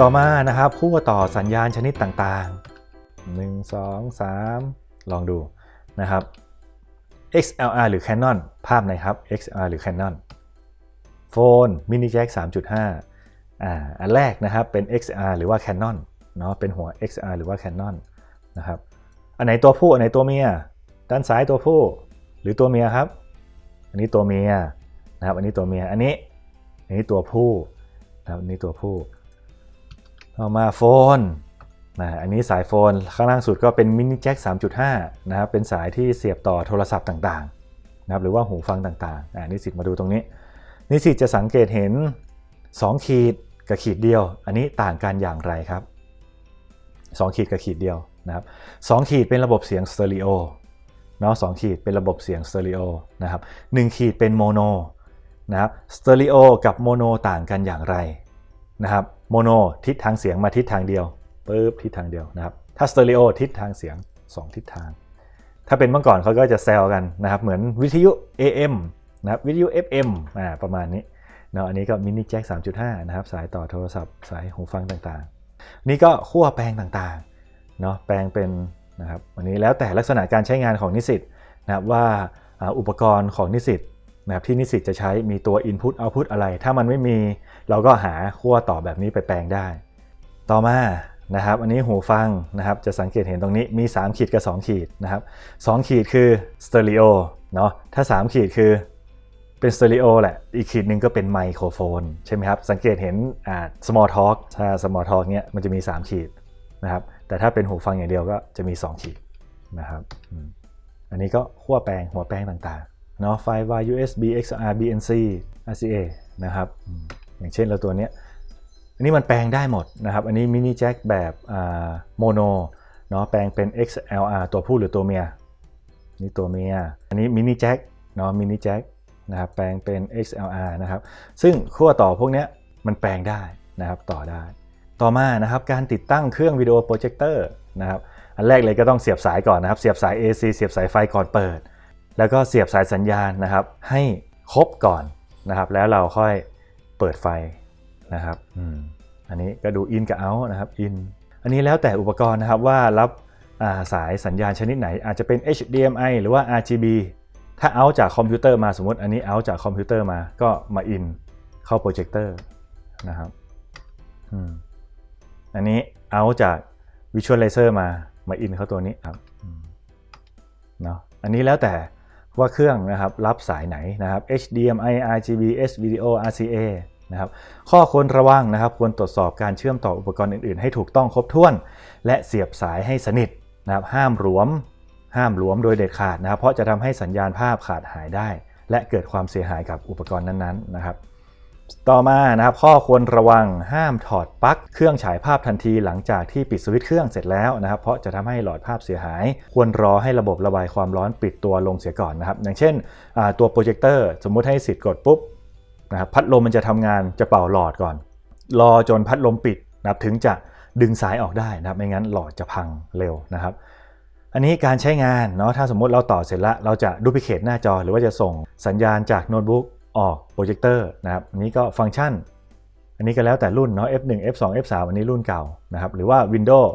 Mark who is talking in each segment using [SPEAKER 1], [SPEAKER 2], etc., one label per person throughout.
[SPEAKER 1] ต่อมานะครับขั้ต่อสัญญาณชนิดต่างๆ 1 2 3 ลองดูนะครับ XLR หรือ Canon ภาพไหนครับ XLR หรือ Canon โฟนมินิแจ็ค3.5อ่าอันแรกนะครับเป็น XR หรือว่า Canon เนาะเป็นหัว XR หรือว่า Canon นะครับอันไหนตัวผู้อันไหนตัวเมียด้านซ้ายตัวผู้หรือตัวเมียครับ อันนี้ตัวเมียนะครับ อันนี้ตัวเมียอันนี้อันนี้ตัวผู้นะครับอันนี้ตัวผู้ ต่อมาโฟนนะอันนี้สายโฟนข้างล่างสุดก็เป็นมินิแจ็ค3.5 นะครับ เป็นสายที่เสียบต่อโทรศัพท์ต่างๆนะครับหรือว่าหูฟังต่างๆอ่านิสิตมาดูตรงนี้ นิสิตจะสังเกตเห็น 2 ขีดกับขีดเดียว อันนี้ต่างกันอย่างไรครับ 2 ขีดกับขีดเดียวนะครับสองขีดเป็นระบบเสียงสเตอริโอเนาะสขีดเป็นระบบเสียงสเตอริโอนะครับหขีดเป็นโมโนนะครับสเตอริโอกับโมโนต่างกันอย่างไรนะครับ โมโนทิศทางเสียงมาทิศทางเดียวปุ๊บทิศทางเดียวนะครับถ้าสเตอริโอทิศทางเสียง 2 ทิศทาง ถ้าเป็นเมื่อก่อนเขาก็จะแซวกันนะครับ เหมือนวิทยุ AM นะครับวิทยุ FM อ่าประมาณนี้เนาะอันนี้ก็มินิแจ็ค3.5 นะครับ สายต่อโทรศัพท์ สายหูฟังต่างๆ นี่ก็ขั้วแปลงต่างๆเนาะแปลงเป็นนะครับวันนี้แล้วแต่ลักษณะการใช้งานของนิสิตนะครับว่าอุปกรณ์ของนิสิต นะครับที่นิสิตจะใช้มีตัว Input Output อะไร ถ้ามันไม่มีเราก็หาขั้วต่อแบบนี้ไปแปลงได้ ต่อมานะครับอันนี้หูฟังนะครับจะสังเกตเห็นตรงนี้มี 3 ขีดกับ 2 ขีดนะครับ2ขีดคือสเตอริโอเนาะถ้า 3 ขีดคือเป็นสเตอริโอแหละ อีกขีดหนึ่งก็เป็นไมโครโฟนใช่ไหมครับ สังเกตเห็นอ่า small talk ถ้า small talk เนี้ยมันจะมี 3 ขีดนะครับแต่ถ้าเป็นหูฟังอย่างเดียวก็จะมี 2 ขีดนะครับอันนี้ก็ขั้วแปลงหัวแปลงต่างๆ เนาะไฟล์ USB XLR BNC RCA นะครับอย่างเช่นเราตัวเนี้ยอันนี้มันแปลงได้หมดนะครับ อันนี้มินิแจ็คแบบโมโนเนาะแปลงเป็น XLR ตัวผู้หรือตัวเมียนี่ตัวเมียอันนี้มินิแจ็คเนาะมินิแจ็คนะครับแปลงเป็น XLR นะครับ ซึ่งขั้วต่อพวกนี้มันแปลงได้นะครับต่อได้ ต่อมานะครับการติดตั้งเครื่องวิดีโอโปรเจคเตอร์นะครับอันแรกเลยก็ต้องเสียบสายก่อนนะครับ เสียบสาย AC เสียบสายไฟก่อนเปิด แล้วก็เสียบสายสัญญาณนะครับ ให้ครบก่อนนะครับ แล้วเราค่อยเปิดไฟนะครับอันนี้ก็ดูอินกับเอานะครับอินอันนี้แล้วแต่อุปกรณ์นะครับว่ารับสายสัญญาณชนิดไหน อาจจะเป็น HDMI หรือว่า RGB ถ้าเอาจากคอมพิวเตอร์มาสมมติอันนี้เอาจากคอมพิวเตอร์มาก็มาอินเข้าโปรเจคเตอร์นะครับอันนี้เอาจาก Visualizer มามาอินเข้าตัวนี้ครับเนาะอันนี้แล้วแต่ ว่าเครื่องนะครับรับสายไหนนะครับ HDMI RGB S Video RCA นะครับข้อควรระวังนะครับควรตรวจสอบการเชื่อมต่ออุปกรณ์อื่น ๆ ให้ถูกต้องครบถ้วน และเสียบสายให้สนิทนะครับห้ามหลวม ห้ามหลวมโดยเด็ดขาดนะครับ เพราะจะทำให้สัญญาณภาพขาดหายได้ และเกิดความเสียหายกับอุปกรณ์นั้น ๆ นะครับ ต่อมานะครับข้อควรระวังห้ามถอดปลั๊กเครื่องฉายภาพทันทีหลังจากที่ปิดสวิตช์เครื่องเสร็จแล้วนะครับ เพราะจะทำให้หลอดภาพเสียหาย ควรรอให้ระบบระบายความร้อนปิดตัวลงเสียก่อนนะครับ อย่างเช่นตัวโปรเจคเตอร์สมมุติให้สิทธิ์กดปุ๊บนะครับพัดลมมันจะทำงานจะเป่าหลอดก่อน รอจนพัดลมปิดนะครับถึงจะดึงสายออกได้นะครับไม่งั้นหลอดจะพังเร็วนะครับอันนี้การใช้งานเนาะถ้าสมมุติเราต่อเสร็จแล้วเราจะดูพิเคทหน้าจอหรือว่าจะส่งสัญญาณจากโน้ตบุ๊ก ออกโปรเจคเตอร์นะครับอันนี้ก็ฟังก์ชัน อันนี้ก็แล้วแต่รุ่นเนาะ F1 F2 F3 อันนี้รุ่นเก่านะครับ หรือว่า Windows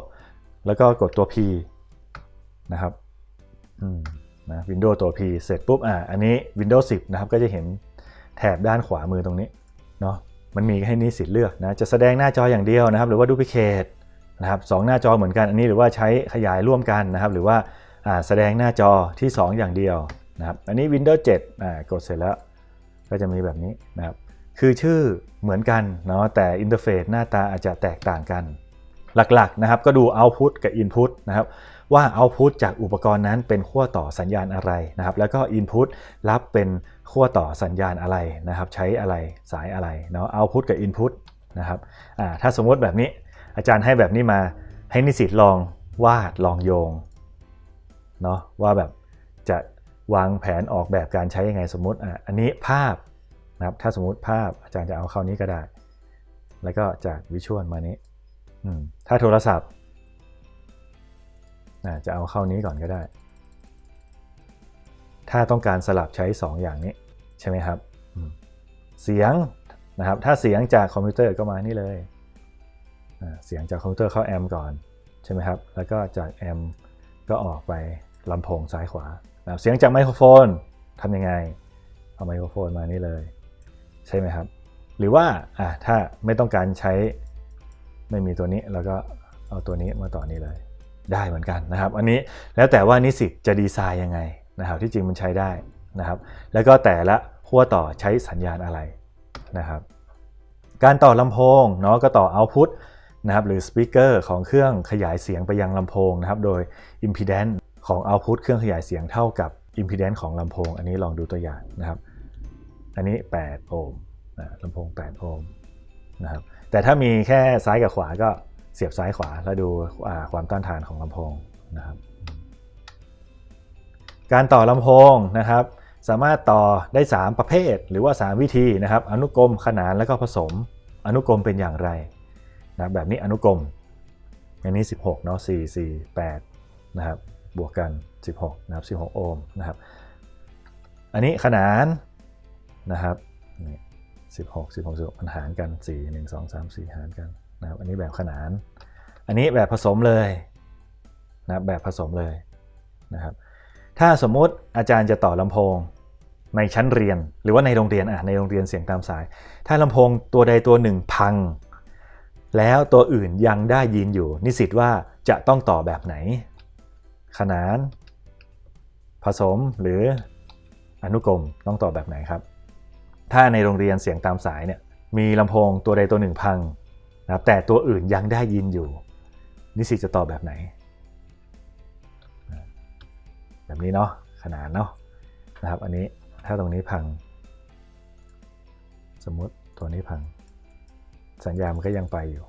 [SPEAKER 1] แล้วก็กดตัว P นะครับอืมนะ Windows ตัว P เสร็จปุ๊บอ่าอันนี้ Windows 10 นะครับ ก็จะเห็นแถบด้านขวามือตรงนี้เนาะมันมีให้นิสิตเลือกนะจะแสดงหน้าจออย่างเดียวนะครับ หรือว่าดูพิเคทนะครับสหน้าจอเหมือนกันอันนี้หรือว่าใช้ขยายร่วมกันนะครับ หรือว่าแสดงหน้าจอที่ 2 อย่างเดียวนะครับอันนี้ Windows 7กดเสร็จแล้ว ก็จะมีแบบนี้นะครับคือชื่อเหมือนกันเนาะแต่อินเทอร์เฟซหน้าตาอาจจะแตกต่างกัน หลักๆนะครับก็ดู Output กับ Input นะครับว่า Output จากอุปกรณ์นั้นเป็นขั้วต่อสัญญาณอะไรนะครับแล้วก็ Input รับเป็นขั้วต่อสัญญาณอะไรนะครับใช้อะไรสายอะไรเนาะ Output กับ Input นะครับถ้าสมมติแบบนี้อาจารย์ให้แบบนี้มาให้นิสิตลองวาดลองโยงเนาะว่าแบบจะวางแผนออกแบบการใช้ยังไงสมมติอะอันนี้ภาพ นะครับ ถ้าสมมติภาพอาจารย์จะเอาเข้านี้ก็ได้ แล้วก็จากวิชวลมานี้ ถ้าโทรศัพท์จะเอาเข้านี้ก่อนก็ได้ ถ้าต้องการสลับใช้ 2 อย่างนี้ใช่ไหมครับ เสียงนะครับ ถ้าเสียงจากคอมพิวเตอร์ก็มานี่เลย เสียงจากคอมพิวเตอร์เข้าแอมก่อนใช่ไหมครับ แล้วก็จากแอมก็ออกไปลำโพงซ้ายขวา เสียงจากไมโครโฟนทำยังไง เอาไมโครโฟนมานี่เลย ใช่ไหมครับ หรือว่าอะถ้าไม่ต้องการใช้ไม่มีตัวนี้แล้วก็เอาตัวนี้มาต่อนี้เลย ได้เหมือนกันนะครับ อันนี้แล้วแต่ว่านิสิตจะดีไซน์ยังไงนะครับ ที่จริงมันใช้ได้นะครับ แล้วก็แต่ละขั้วต่อใช้สัญญาณอะไรนะครับ การต่อลำโพงเนาะก็ต่อ output นะครับหรือ speaker ของเครื่องขยายเสียงไปยังลำโพงนะครับ โดย impedance ของ output เครื่องขยายเสียงเท่ากับ impedance ของลำโพง อันนี้ลองดูตัวอย่างนะครับ อันนี้ 8 โอห์มลำโพง 8 โอห์มนะครับแต่ถ้ามีแค่ซ้ายกับขวาก็เสียบซ้ายขวาแล้วดูความต้านทานของลำโพงนะครับการต่อลำโพงนะครับ สามารถต่อได้ 3 ประเภท หรือว่า 3 วิธีนะครับ อนุกรมขนานแล้วก็ผสม อนุกรมเป็นอย่างไรนะแบบนี้อนุกรมอันนี้ 16เนาะ4 4 8นะครับบวกกัน 16นะครับ16 โอห์มนะครับ อันนี้ขนาน นะครับนี่16 16 16มันหารกัน4 1 2 3 4หารกันนะครับอันนี้แบบขนาน อันนี้แบบผสมเลยนะบแบบผสมเลยนะครับถ้าสมมุติอาจารย์จะต่อลำโพงในชั้นเรียนหรือว่าในโรงเรียนอะในโรงเรียนเสียงตามสาย ถ้าลำโพงตัวใดตัวหนึ่งพัง แล้วตัวอื่นยังได้ยินอยู่ นิสิตว่าจะต้องต่อแบบไหน ขนาน ผสมหรืออนุกรมต้องต่อแบบไหนครับ ถ้าในโรงเรียนเสียงตามสายเนี่ยมีลำโพงตัวใดตัวหนึ่งพังนะครับแต่ตัวอื่นยังได้ยินอยู่ นิสิตจะต่อแบบไหน แบบนี้เนาะขนานเนาะนะครับ อันนี้ถ้าตรงนี้พัง สมมุติตัวนี้พัง สัญญาณมันก็ยังไปอยู่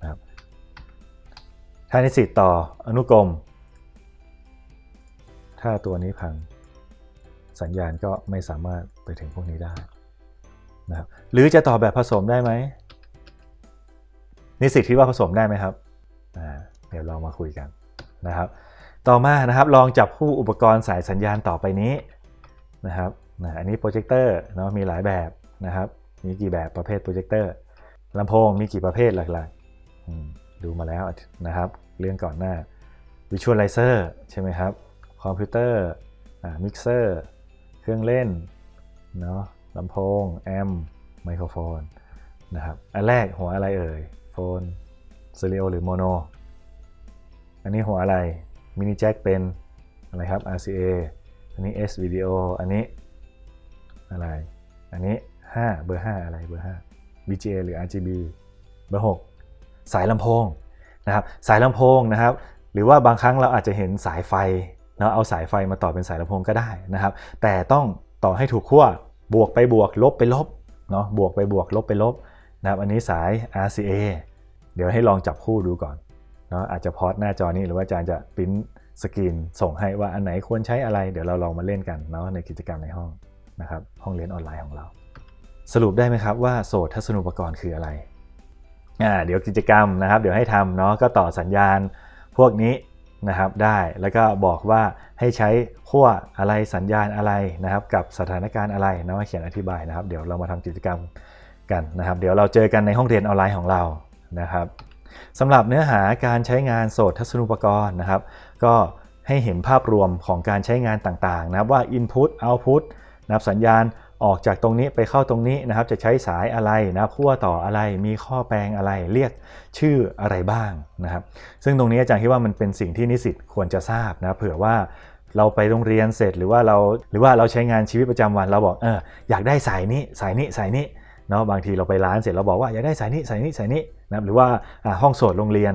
[SPEAKER 1] นะครับถ้านิสิตต่ออนุกรม ถ้าตัวนี้พัง สัญญาณก็ไม่สามารถไปถึงพวกนี้ได้นะครับหรือจะต่อแบบผสมได้ไหมนิสิตคิดว่าผสมได้ไหมครับเดี๋ยวเรามาคุยกันนะครับ ต่อมานะครับลองจับคู่อุปกรณ์สายสัญญาณต่อไปนี้นะครับอันนี้โปรเจคเตอร์เนาะมีหลายแบบนะครับ มีกี่แบบประเภทโปรเจคเตอร์ลำโพงมีกี่ประเภทหลักๆดูมาแล้วนะครับ เรื่องก่อนหน้า Visualizer ใช่ไหมครับคอมพิวเตอร์มิกเซอร์ เครื่องเล่นเนาะลำโพงแอมไมโครโฟนนะครับอันแรกหัวอะไรเอ่ยโฟนสเตอริโอหรือโมโนอันนี้หัวอะไรมินิแจ็คเป็นอะไรครับ RCA อันนี้ S Video อันนี้อะไร อันนี้ 5 เบอร์ 5 อะไรเบอร์ 5 VGA หรือ RGB เบอร์ 6 สายลำโพงนะครับสายลำโพงนะครับ หรือว่าบางครั้งเราอาจจะเห็นสายไฟ นะเอาสายไฟมาต่อเป็นสายลำโพงก็ได้นะครับ แต่ต้องต่อให้ถูกขั้วบวกไปบวกลบไปลบเนาะบวกไปบวกลบไปลบนะครับอันนี้สาย RCA เดี๋ยวให้ลองจับคู่ดูก่อนเนาะอาจจะพอดหน้าจอนี้หรือว่าอาจารย์จะปริ้นสกรีนส่งให้ว่าอันไหนควรใช้อะไร เดี๋ยวเราลองมาเล่นกันเนาะในกิจกรรมในห้องนะครับห้องเรียนออนไลน์ของเรา สรุปได้ไหมครับว่าโสตทัศนูปกรณ์คืออะไรอ่าเดี๋ยวกิจกรรมนะครับ เดี๋ยวให้ทำเนาะก็ต่อสัญญาณพวกนี้ นะครับได้แล้วก็บอกว่าให้ใช้ขั้วอะไรสัญญาณอะไรนะครับ กับสถานการณ์อะไรเนาเขียนอธิบายนะครับ เดี๋ยวเรามาทำกิจกรรมกันนะครับ เดี๋ยวเราเจอกันในห้องเรียนออนไลน์ของเรานะครับสำหรับเนื้อหาการใช้งานโสตทัศนูปกรณ์นะครับ ก็ให้เห็นภาพรวมของการใช้งานต่างๆ นะครับว่า Input Output นะครับสัญญาณ ออกจากตรงนี้ไปเข้าตรงนี้นะครับ จะใช้สายอะไรนะขั้วต่ออะไรมีข้อแปลงอะไรเรียกชื่ออะไรบ้างนะครับ ซึ่งตรงนี้อาจารย์คิดว่ามันเป็นสิ่งที่นิสิตควรจะทราบนะเผื่อว่าเราไปโรงเรียนเสร็จหรือว่าเราหรือว่าเราใช้งานชีวิตประจำวันเราบอกเอออยากได้สายนี้สายนี้สายนี้เนาะบางทีเราไปร้านเสร็จเราบอกว่าอยากได้สายนี้สายนี้สายนี้นะครับหรือว่าห้องโสดโรงเรียน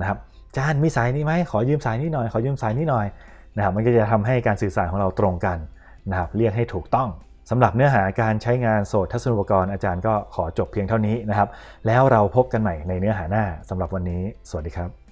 [SPEAKER 1] นะครับจานมีสายนี้ไหมขอยืมสายนี้หน่อยขอยืมสายนี้หน่อยนะครับมันก็จะทำให้การสื่อสารของเราตรงกันนะครับเรียกให้ถูกต้อง สำหรับเนื้อหาการใช้งานโสดทัศนุปกรณ์อาจารย์ก็ขอจบเพียงเท่านี้นะครับ แล้วเราพบกันใหม่ในเนื้อหาหน้าสำหรับวันนี้ สวัสดีครับ